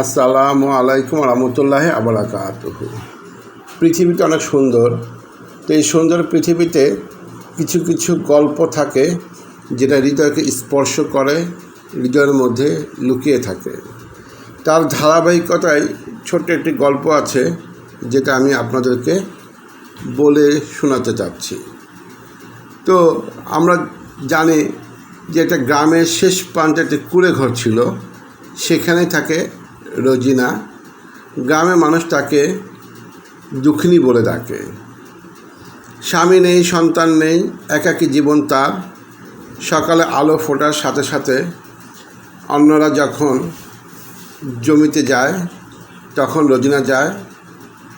আসসালামু আলাইকুম রহমতুল্লাহ আবরাকাত পৃথিবীটা অনেক সুন্দর। তো এই সুন্দর পৃথিবীতে কিছু কিছু গল্প থাকে যেটা হৃদয়কে স্পর্শ করে, হৃদয়ের মধ্যে লুকিয়ে থাকে। তার ধারাবাহিকতায় ছোট্ট একটি গল্প আছে যেটা আমি আপনাদেরকে বলে শোনাতে চাচ্ছি। তো আমরা জানি যে একটা গ্রামের শেষ প্রান্তে একটি কুড়ে ঘর ছিল। সেখানে থাকে রোজিনা, গ্রামের মানুষ তাকে দুঃখিনী বলে ডাকে। স্বামী নেই, সন্তান নেই, একাকী জীবন তার। সকালে আলো ফোটার সাথে সাথে অন্যরা যখন জমিতে যায়, তখন রোজিনা যায়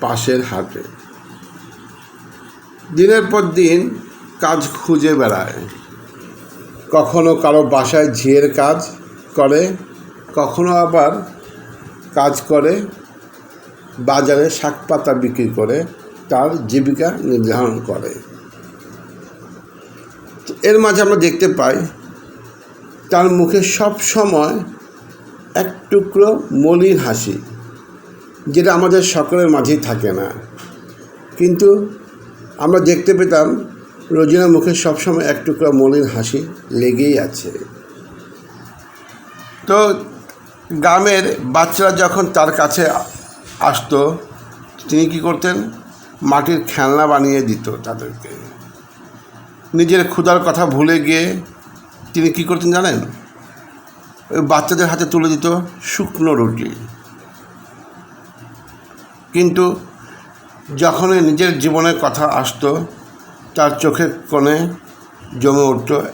পাশের হাটে। দিনের পর দিন কাজ খুঁজে বেড়ায়। কখনো কারও বাসায় ঝিয়ের কাজ করে, কখনো আবার কাজ করে, বাজারে শাক পাতা বিক্রি করে, তার জীবিকা নির্ধারণ করে। এর মাঝে আমরা দেখতে পাই, তার মুখে সব সময় এক টুকরো মলিন হাসি, যেটা আমাদের সকলের মাঝেই থাকে না। কিন্তু আমরা দেখতে পেতাম, রোজিনার মুখে সবসময় এক টুকরো মলিন হাসি লেগেই আছে। তো গ্রামের বাচ্চারা যখন তার কাছে আসতো, তিনি কি করতেন? মাটির খেলনা বানিয়ে দিত তাদেরকে। নিজের ক্ষুধার কথা ভুলে গিয়ে তিনি কি করতেন জানেন? ওই বাচ্চাদের হাতে তুলে দিত শুকনো রুটি। কিন্তু যখনই নিজের জীবনের কথা আসতো, তার চোখের কোণে জমে উঠত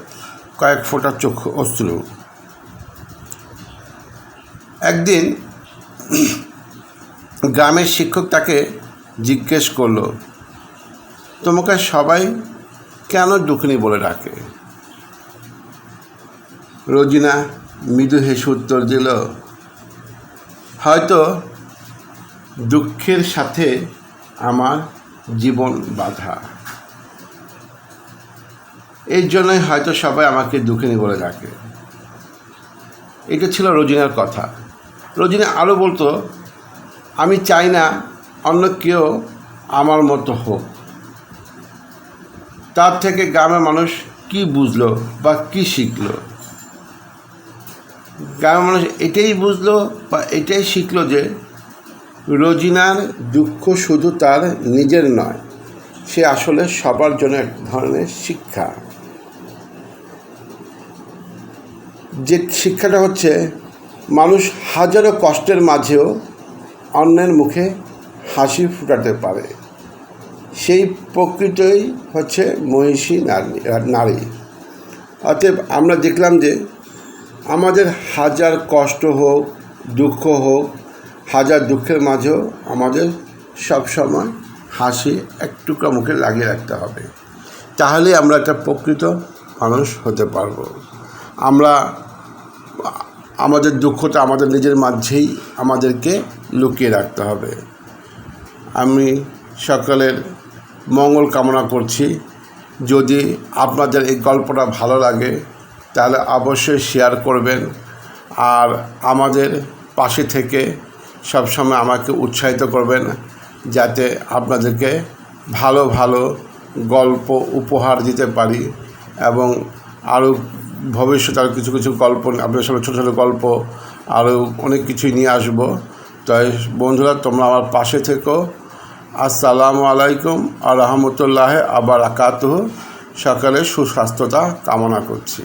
কয়েক ফোঁটা চোখ অশ্রু। একদিন গ্রামের শিক্ষক তাকে জিজ্ঞেস করল, তোমাকে সবাই কেন দুঃখিনী বলে ডাকে? রোজিনা মৃদু হেসে উত্তর দিল, হয়তো দুঃখের সাথে আমার জীবন বাধা। এর জন্যই হয়তো সবাই আমাকে দুঃখিনী বলে ডাকে। এটা ছিল রোজিনার কথা। রোজিনা আরও বলতো, আমি চাই না অন্য কেউ আমার মতো হোক। তার থেকে গ্রামের মানুষ কি বুঝলো বা কি শিখলো? গ্রামের মানুষ এটাই বুঝলো বা এটাই শিখলো যে রোজিনার দুঃখ শুধু তার নিজের নয়, সে আসলে সবার জন্য এক ধরনের শিক্ষা। যে শিক্ষাটা হচ্ছে মানুষ হাজারো কষ্টের মাঝেও অন্যের মুখে হাসি ফুটাতে পারে। সেই প্রকৃতই হচ্ছে মহিষী নারী নারী। অতএব আমরা দেখলাম যে আমাদের হাজার কষ্ট হোক, দুঃখ হোক, হাজার দুঃখের মাঝেও আমাদের সব সময় হাসি একটুকরা মুখে লাগিয়ে রাখতে হবে। তাহলে আমরা একটা প্রকৃত মানুষ হতে পারব। আমরা আমাদের দুঃখটা আমাদের নিজের মাঝেই আমাদেরকে লুকিয়ে রাখতে হবে। আমি সকলের মঙ্গল কামনা করছি। যদি আপনাদের এই গল্পটা ভালো লাগে, তাহলে অবশ্যই শেয়ার করবেন। আর আমাদের পাশে থেকে সবসময় আমাকে উৎসাহিত করবেন, যাতে আপনাদেরকে ভালো ভালো গল্প উপহার দিতে পারি এবং আরও ভবিষ্যতে আরও কিছু কিছু গল্প আপনার সঙ্গে ছোটো ছোটো গল্প আরও অনেক কিছুই নিয়ে আসব। তাই বন্ধুরা, তোমরা আমার পাশে থেকো। আসসালামু আলাইকুম আর রহমতুল্লাহ আবার আকাত সকালে সুস্বাস্থ্যতা কামনা করছি।